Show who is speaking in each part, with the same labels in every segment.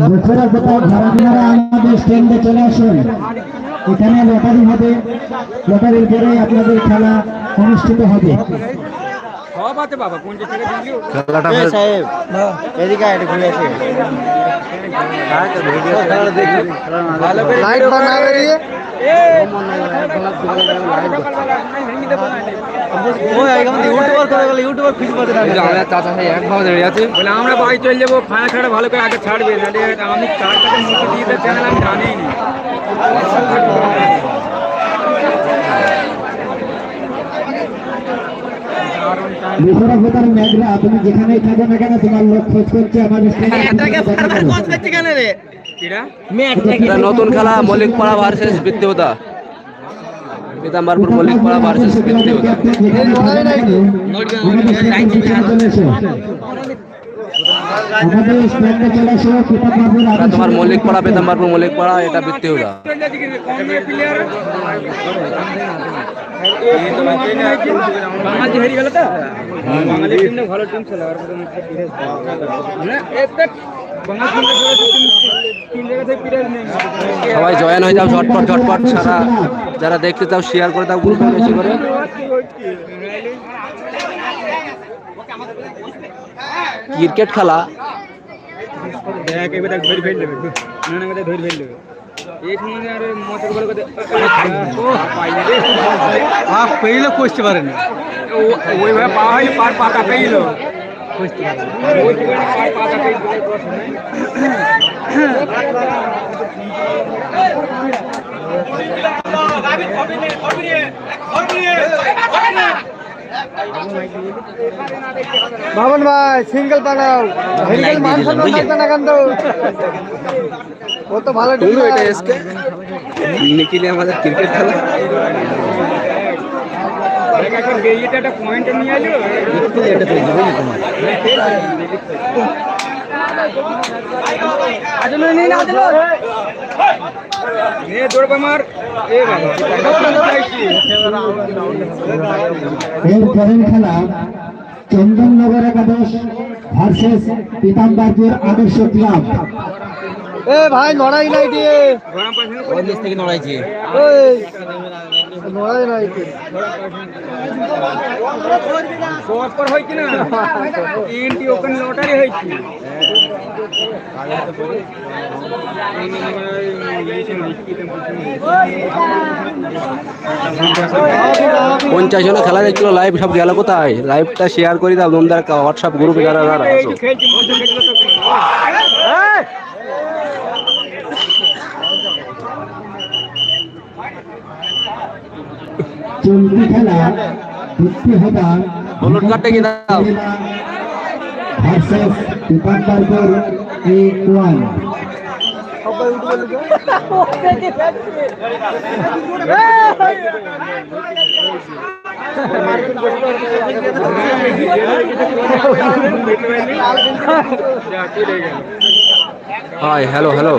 Speaker 1: বছরের গোপাল ভাড়াটিনারা আমাদের স্ট্যান্ডে চলে আসুন। এখানে লটারি হবে, লটারির পরে আপনাদের খেলা অনুষ্ঠিত হবে।
Speaker 2: সব আছে বাবা পঞ্চাশ টাকা দিলেও
Speaker 3: খেলাটা
Speaker 4: সাহেব এদিকে আয়, একটু ঘুরে আসি। লাইট না।
Speaker 2: আমরা বাড়ি চলে যাব ফাঁকা ছাড়া ভালো করে আগে ছাড়বে আমি চার টাকা দিয়ে চ্যানেল আমি জানি নি
Speaker 1: বছরের কোথাও মেঘলা তুমি যেখানেই থাকো না কেন তোমার লোক খোঁজ করছে আমাদের স্ট্যান্ডে
Speaker 4: কেন রে
Speaker 3: এটা নতুন খেলা মল্লিক পাড়া ভার্সেস বৃত্তিহতা পিতাম্বারপুর ভার্সেস
Speaker 1: আমাদের স্ট্যান্ডে চলে আসো পিতাম্বরপুর
Speaker 3: এটা তোমার মল্লিক পাড়া পিতাম্বরপুর মল্লিক পাড়া এটা
Speaker 2: কি বাঙালি হেরে গেল তো বাঙালি টিমটা ভালো টিম ছিল আর মানে একটা বাঙালি টিমটা তিন জায়গা থেকে পিরাজ নেই
Speaker 3: সবাই জয়েন হয়ে যাও ঝটপট ঝটপট সারা যারা দেখতে চাও শেয়ার করে দাও গ্রুপে বেশি করে ক্রিকেট খেলা
Speaker 2: দেখ এবার দেখ ধরে ফেল দেবে না না ধরে ফেল দেবে এইখানে আর মতো বলে পাইলে রে।
Speaker 4: আহ পেইলে কষতে পারেন
Speaker 2: ও ওই ভাবে পা হইলে পার পাতা পেইলো। ওই ঠিকানা পার পাতা পেইলো
Speaker 4: বাবন ভাই সিঙ্গেল বানাও হেরিকেল মান সম্মান থাকবে না কেন তো ও তো ভালো টিম
Speaker 3: এটা এসকে? আমাদের ক্রিকেট খেলা?
Speaker 2: এখন একটা পয়েন্ট নিয়ে এলো আজলো নেই না আজলো নে দৌড় মার। এ বাবা
Speaker 1: এর পরের খেলা চন্দননগর একাদশ ভার্সেস পিতাম্বরপুর আদর্শ ক্লাব।
Speaker 4: এ ভাই লড়াই নাই দিয়ে থেকে নড়াইছে ওই লড়াই নাই
Speaker 2: পর হয়েছে না তিনটি ওখানে লটারি হয়েছে।
Speaker 3: পঞ্চাশ জনে খেলা দেখছিল লাইভ সব গেল কোথায়? লাইভটা শেয়ার করে দাও তোমাদের হোয়াটসঅ্যাপ গ্রুপে যারা যারা আছো।
Speaker 1: খেলা
Speaker 3: হলুদ কার্ডটা কি দাও?
Speaker 1: Versus Pitambarpur A one.
Speaker 3: Hi hello hello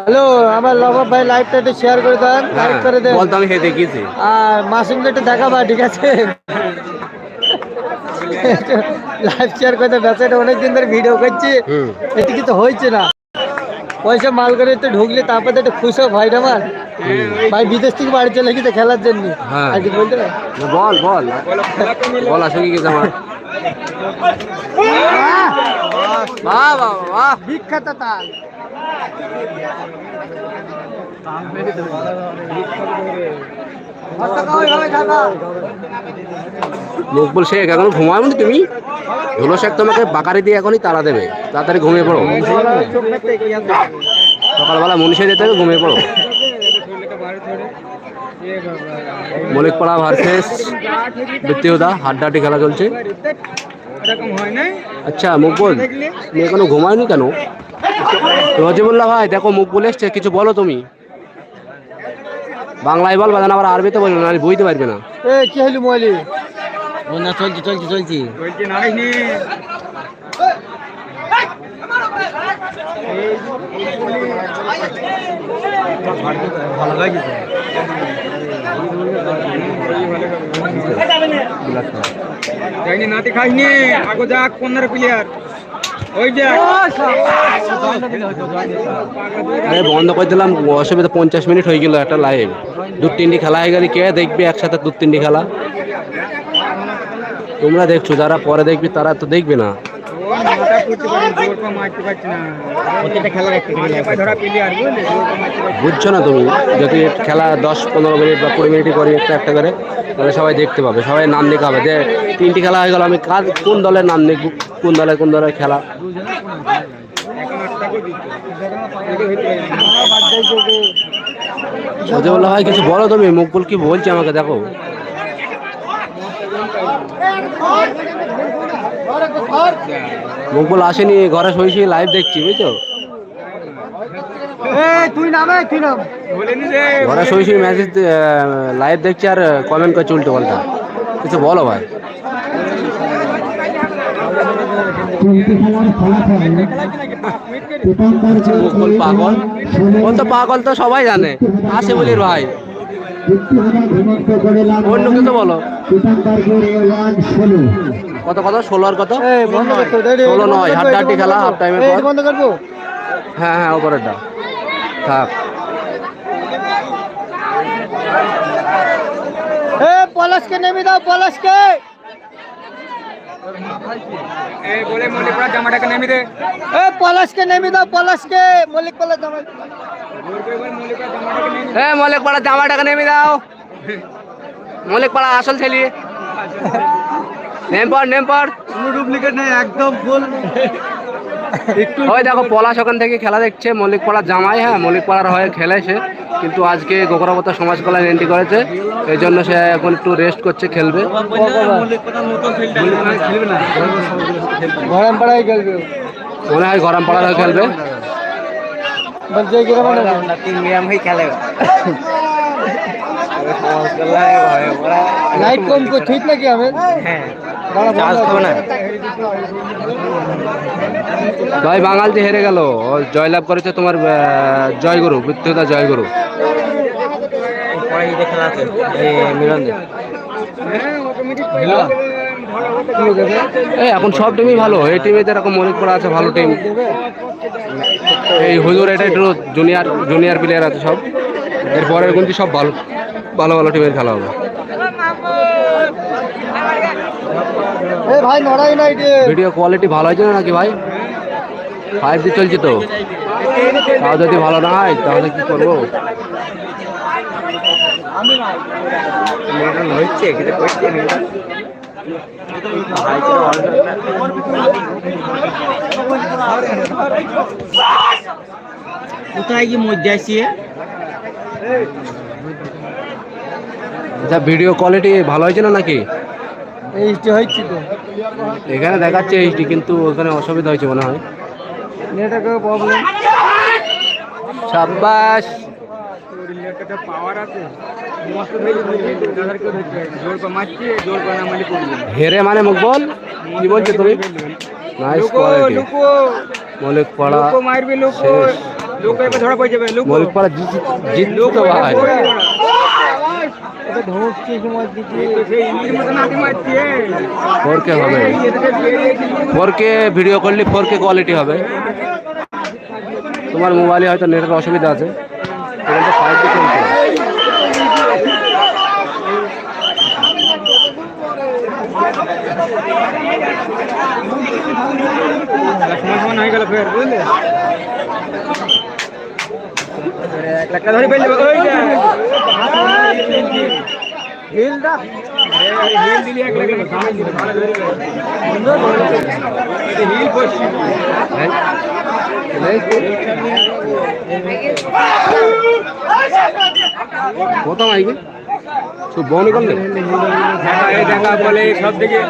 Speaker 4: hello আমার লবব ভাই লাইভটা একটু শেয়ার করে দেন
Speaker 3: হ্যাঁ
Speaker 4: লাইক করে দেন।
Speaker 3: বলতো আমি খেয়ে দেখিয়েছি
Speaker 4: আর মাসুমকে একটু দেখাবা ঠিক আছে? লাইভ শেয়ার করে বেচাটা অনেকদিন ধরে ভিডিও করছি। এটি কিছু হয়েছে না। পয়সা মাল করে একটু ঢুকলে তারপরে একটু খুশ ভাইটা আমার। ভাই বিদেশ থেকে বাড়ি চলে গেছে খেলার জন্য।
Speaker 3: হ্যাঁ।
Speaker 4: আর কি বলতে?
Speaker 3: বল বল। বল আসো কি গেছে আমার?
Speaker 4: বিখ্যাত তাল।
Speaker 3: লোক বল শেখ, এখন ঘুমায় না তুমি? হলো শেখ তোমাকে বাকারি দিয়ে এখনই তারা দেবে। তাড়াতাড়ি ঘুমিয়ে পড়ো। সকালবেলা মনীষে যেতে হবে, ঘুমিয়ে পড়ো। মলিকপাড়া ভার্সেস বৃত্তিহদা হাড্ডাহাড্ডি খেলা চলছে। আচ্ছা মুকবুল, তুমি এখনও ঘুমায়নি কেন? রজিবুল্লাহ ভাই, দেখো মুকবুল এসছে, কিছু বলো তুমি। বাংলায় বল বাজান আবার আরবিতে বলবে না বুঝতে পারবে না।
Speaker 4: এ কি হইলি মোয়ালি? না চলছি চলছি চলছি।
Speaker 2: বলছি নারিস নি
Speaker 4: ভালো লাগে
Speaker 2: নাতি খাইনি? আগো যাক পনেরো প্লেয়ার
Speaker 3: বন্ধ করে দিলাম, অসুবিধা, পঞ্চাশ মিনিট হয়ে গেল একটা লাইভ দু তিনটি খেলা হয়ে গেলে কে দেখবে একসাথে দু তিনটি খেলা? তোমরা দেখছ, যারা পরে দেখবি তারা তো দেখবে না। বুঝছ না তুমি? যদি খেলা দশ, পনেরো মিনিট বা কুড়ি মিনিট করি একটা একটা করে, তাহলে সবাই দেখতে পাবে, সবাই নাম লেখা হবে। যে তিনটি খেলা হয়ে গেল, আমি কার, কোন দলের নাম লিখব? কোন দলের কোন দলের খেলা? বলা হয় কিছু বলো তুমি মুকবুল কি বলছে আমাকে দেখো। মুকবুল আসেনি ঘরে শুয়ে শুয়ে লাইভ দেখছি বুঝছ? ঘরে শুয়ে শুয়ে ম্যাচেস লাইভ দেখছি আর কমেন্ট করছে উল্টো পাল্টা। কিছু বলো ভাই।
Speaker 1: চলতি খেলার ফলাফল। পীতাম্বর
Speaker 3: মুকবুল পাগল? ও তো পাগল তো সবাই জানে। আসে বলির ভাই। অন্য কিছু বলো। কত কত? ষোলো আর কত? ষোলো নয়, হাড্ডাহাড্ডি খেলা, half time এর পর। হ্যাঁ হ্যাঁ ওপরেরটা। থাক।
Speaker 4: পলাশকে নেমে দাও পলাশকে।
Speaker 2: এ বলে মল্লিক পড়া জামাটাকে নেমে দে।
Speaker 4: এ পলাশকে নেমে দাও পলাশকে। মল্লিক পলাশ জামাই
Speaker 2: জোর মল্লিক পড়া জামাটাকে নেমে
Speaker 3: দাও। পাড়া আসল ছেলে। নেম পর নেম পর
Speaker 4: কোনো ডুপ্লিকেট নেই একদম ফুল
Speaker 3: ওই দেখো পলাশ ওখান থেকে খেলা দেখছে। মল্লিক পাড়ার জামাই হ্যাঁ মল্লিক পাড়ার হয়ে খেলেছে। কিন্তু আজকে গোকরাবতা সমাজ কল্যাণ এন্ট্রি করেছে। এই জন্য সে এখন একটু রেস্ট করছে খেলবে। মনে হয় গরম পাড়ার হয়ে খেলবে।
Speaker 4: লাইট কম ঠিক নাকি আমি
Speaker 2: হ্যাঁ।
Speaker 4: বন্ধ
Speaker 2: না।
Speaker 3: ভাই, বাঙাল হেরে গেল জয়লাভ করেছে তোমার জয়গুরু মৃত্যুদা জয়গুরু। এখন সব টিমই ভালো। এই টিমে যেরকম মনে করা আছে, ভালো টিম এই হুজুর, এটা একটু জুনিয়র জুনিয়র প্লেয়ার আছে সব। এরপরে কিন্তু সব ভালো ভালো ভালো টিমের খেলা হবে।
Speaker 4: ভাই নড়াই
Speaker 3: ভিডিও কোয়ালিটি ভালো হয়েছে না নাকি ভাই? ফাইভ জি চলছে তো। তাও যদি ভালো না হয় তাহলে কি করব?
Speaker 2: হচ্ছে কোথায় কি মধ্যে আসিয়ে
Speaker 3: আচ্ছা ভিডিও কোয়ালিটি ভালো হয়েছে না নাকি?
Speaker 4: এইটি হচ্ছে তো
Speaker 3: এখানে দেখাচ্ছে এইচডি কিন্তু ওখানে অসুবিধা হয়েছে মনে হয়।
Speaker 4: নেটওয়ার্কের প্রবলেম
Speaker 3: সাব্বাস! হেরে মানে মুকবল? কি বলছো তুমি? নাইস
Speaker 2: লুকো
Speaker 3: কোয়ালিটি মলিক পাড়া
Speaker 2: মারবি লুকো।
Speaker 3: শেষ।
Speaker 2: ধরা পড়ে যাবে লুকো।
Speaker 3: মলিক পাড়া জিত
Speaker 2: লুকো
Speaker 3: ভাই ফোর কে হবে ফোর কে ভিডিও করলে ফোর কে কোয়ালিটি হবে তোমার মোবাইলে হয়তো নেটের অসুবিধা আছে এখানে তো ফাইভ জি চলছে
Speaker 2: সমান হয়ে গেল ফের বুঝলে এক লাখ ধরে ফেললে ওই যা
Speaker 4: হিলটা
Speaker 2: হিল দিলি এক লাখ সামনে দিলে ভালো ধরে হিল করছি
Speaker 3: প্রথম আইগে সব বনি করলে
Speaker 2: দেখা এই দেখা বলে সব দিকে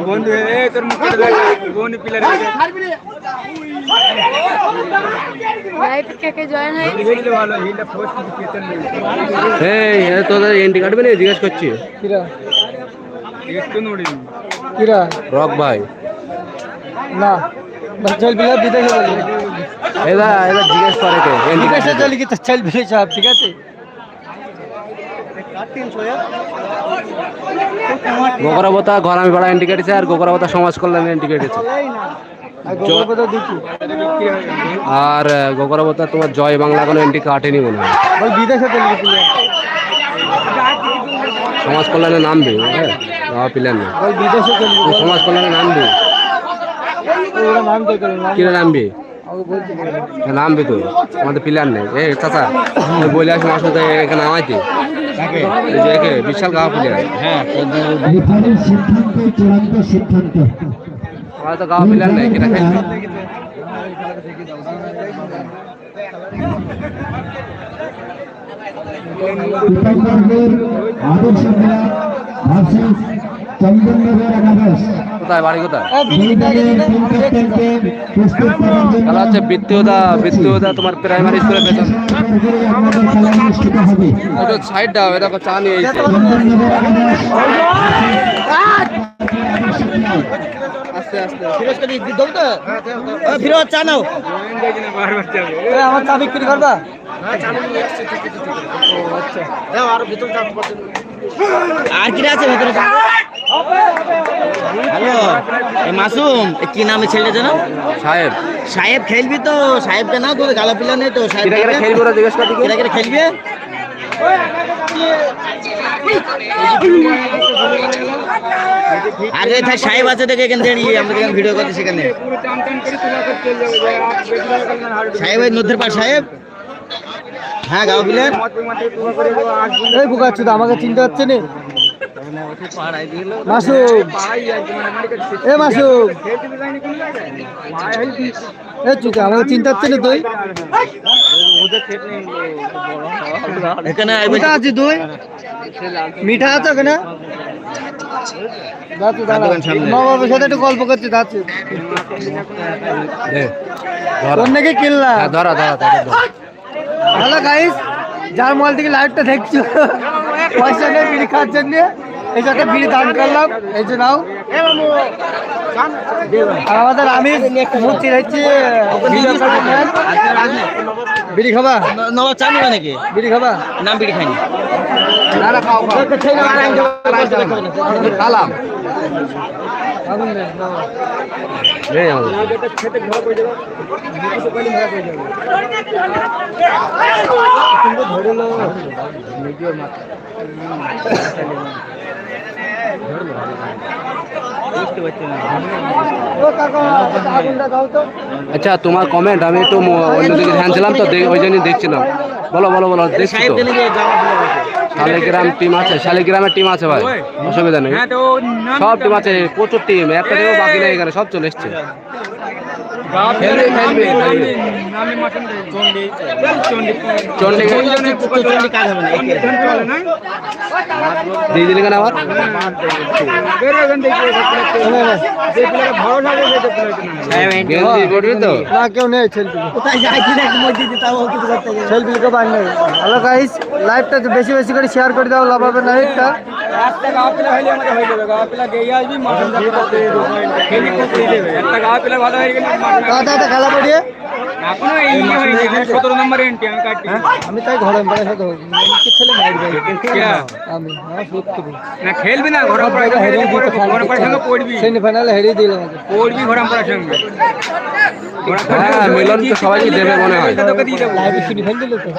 Speaker 2: বন্ধু এ তোর মুখে দেখা বোন পিলার
Speaker 5: লাইভ থেকে
Speaker 3: তোদের এন্ট্রি কাটবে না জিজ্ঞেস করছি। জিজ্ঞেস করে? কি?
Speaker 4: চল ঠিক
Speaker 3: এন্ট্রি কেটেছে আর গোকরাবতা সমাজ কল্যাণ এন্ট্রি কেটেছে
Speaker 4: আর
Speaker 3: গোকরাবতা তোমার জয় বাংলা কোনো এন্ট্রি কাটেনি মনে হয়।
Speaker 4: বিদেশে
Speaker 3: সমাজ কল্যাণে নামবে হ্যাঁ? প্লেয়ার না? সমাজ কল্যাণে নামবে।
Speaker 4: করে
Speaker 3: কিনে নামবি।
Speaker 4: বলে।
Speaker 3: হ্যাঁ, নামবি তো। আমাদের প্লেয়ার নেই। এ চাচা বলে আসি মাস এখানে নামাইতে। এই বিশাল গাওয়া প্লেয়ার হ্যাঁ
Speaker 1: সিদ্ধান্ত চূড়ান্ত সিদ্ধান্ত।
Speaker 3: আমাদের তো গাওয়া প্লেয়ার নেই কেটা খেলবে কোথায়, বাড়ি কোথায়? খেলা হচ্ছে তোমার প্রাইমারি স্কুলের পেছন। একটু সাইড দাও এ দেখো চা নিয়ে
Speaker 4: চা নাও। এ, আমার চা বিক্রি করবা?
Speaker 6: আর কি আছে ভেতরে হ্যালো এই মাসুম এ কি নামে ছেলে যেন?
Speaker 3: সাহেব।
Speaker 6: সাহেব খেলবি তো সাহেবকে না তোর গালা পিলা নেই তো সাহেব
Speaker 3: খেলব?
Speaker 6: খেলবি? আরে থাক সাহেব আছে দেখে এখান থেকে আমরা এখানে ভিডিও করতে সেখানে। সাহেব নদীর পার সাহেব? হ্যাঁ গাও বিলের
Speaker 4: এই বুকা চুদ, আমাকে চিনতে হচ্ছে না। মাসুম। এ মাসুম।
Speaker 2: খেলতে তো যায়নি কোন জায়গায় পায় হেলদি
Speaker 4: এ চুদ আমাকে চিনতে হচ্ছে না তুই
Speaker 6: এখানে
Speaker 4: মিঠা আছে তুই মিঠা আছে ওখানে। মা বাবার সাথে একটু গল্প করছে যাচ্ছে কিনলাম
Speaker 3: হ্যাঁ ধরা ধরা ধরা ধরা।
Speaker 4: হ্যালো গাইস যার মোবাইল থেকে লাইভটা দেখছ পয়সা নিয়ে বিড়ি খাওয়ার জন্য এই যাকে বিড়ি দান করলাম এই যে নাও। আর আমাদের আমি মূর্তি দেখছি বিড়ি খাবা?
Speaker 6: নবাব চা নিবা নাকি?
Speaker 4: বিড়ি খাবা?
Speaker 6: নাম বিড়ি খাইনি।
Speaker 3: খালাম
Speaker 4: আগুন
Speaker 3: আচ্ছা তোমার কমেন্ট আমি একটু অন্যদিকে ধ্যান ছিলাম তো ওই জন্য দেখছিলাম। বলো বলো বলো দেখছি
Speaker 6: সাহেব
Speaker 3: তো শালিগ্রাম টিম আছে শালিগ্রামের টিম আছে ভাই অসুবিধা নেই।
Speaker 2: হ্যাঁ
Speaker 3: সব টিম আছে প্রচুর টিম একটা বাকি নেই এখানে সব চলে এসছে। দিয়ে দিলি কেন আবার?
Speaker 4: না কেউ নেই গাইস লাইভটা বেশি বেশি করে শেয়ার করে দাও লাভ হবে না একটা
Speaker 2: একটা গাঁও পিলা হইলে আমাদের হয়ে যাবে গাঁও পিলা গিয়ে আসবি মাটন করতে খেলি করতে দেবে একটা গাঁও পিলা ভালো হয়ে গেলে মাটন
Speaker 4: দাদা দাদা খেলা পড়িয়ে
Speaker 2: এখনও এই নিয়ে হয়নি সতেরো নম্বর এন্ট্রি আমি কাটছি
Speaker 4: আমি তাই ঘরে বেড়ে সাথে কি ছেলে মাইর ভাই
Speaker 2: क्या?
Speaker 4: আমি হ্যাঁ সত্যি
Speaker 2: না খেলবি না ঘর পড়া
Speaker 4: হেরে দিতে
Speaker 2: ঘর পড়ার সঙ্গে পড়বি
Speaker 4: সেমিফাইনালে হেরিয়ে দিল আমাকে
Speaker 2: পড়বি ঘর পড়ার সঙ্গে
Speaker 3: হ্যাঁ মিলন তো সবাইকে দেবে মনে হয়
Speaker 2: তোকে দিয়ে দেবো
Speaker 4: লাইভে সেমিফাইনাল দিল তো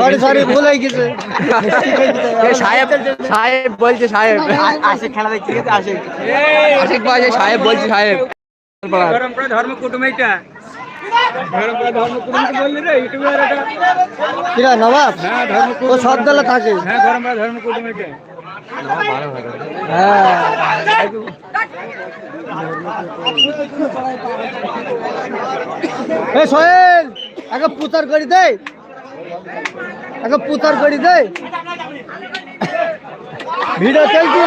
Speaker 4: সরি সরি ভুল হয়ে গেছে।
Speaker 3: সাহেব সাহেব বলছে সাহেব।
Speaker 6: আসে খেলা দেখতে গেছে আসে
Speaker 3: আশিক ভাই সাহেব বলছে সাহেব।
Speaker 2: ধর্ম ধর্ম কুটুম এইটা। ধর্ম পড়া ধর্ম কুটুম তো বললি রে ইউটিউবার এটা।
Speaker 4: নবাব?
Speaker 2: হ্যাঁ ধর্ম
Speaker 4: ও
Speaker 2: কুটুম
Speaker 4: থাকে।
Speaker 2: হ্যাঁ ধর্ম ধর্ম কুটুম এইটা।
Speaker 4: হ্যাঁ। সোহেল! আগে পুতার করে দে আগে পুতার করে দে ভিডিও চলছে।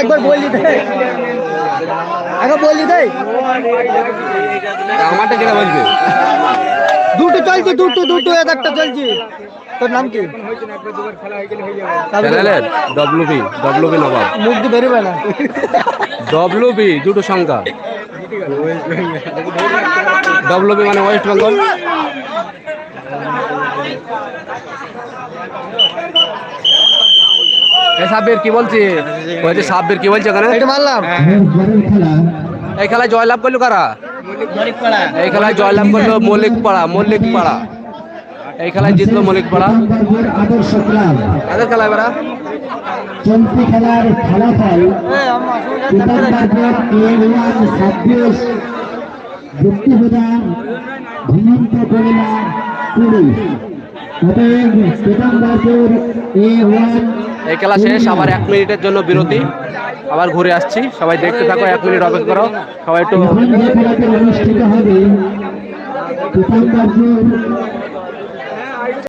Speaker 4: একবার বললি দে আগে বললি দে
Speaker 3: আমারটা যেটা বলছে?
Speaker 4: দুটো চলছে দুটো দুটো এক একটা চলছে। তোর নাম কি?
Speaker 3: W B W B Nawab.
Speaker 4: মুখ দিয়ে বেরোবে না।
Speaker 3: ডব্লিউবি দুটো সংখ্যা। ডব্লিউবি মানে ওয়েস্ট বেঙ্গল সাব্বির কি বলছি বলছি সাব্বির কি বলছে এখানে
Speaker 4: এটা মারলাম।
Speaker 3: এই খেলায় জয়লাভ করল কারা? এই খেলায় জয়লাভ করল মল্লিক পাড়া মল্লিক পাড়া এই খেলায় জিতলো মল্লিক পাড়া
Speaker 1: সুন্দরপুর আদর্শ ক্লাব।
Speaker 3: কাদের খেলা এবার?
Speaker 1: চলতি খেলার ফলাফল পিতাম্বরপুর এ ওয়ান ছাব্বিশ যুক্তিপ্রদান ঘুমন্ত পরিমাণ কুড়ি। অতএব পিতাম্বরপুর এ ওয়ান
Speaker 3: এই খেলা শেষ আবার এক মিনিটের জন্য বিরতি। আবার ঘুরে আসছি। সবাই দেখতে থাকো এক মিনিট অপেক্ষা করো। সবাই একটু
Speaker 1: অনুষ্ঠিত হবে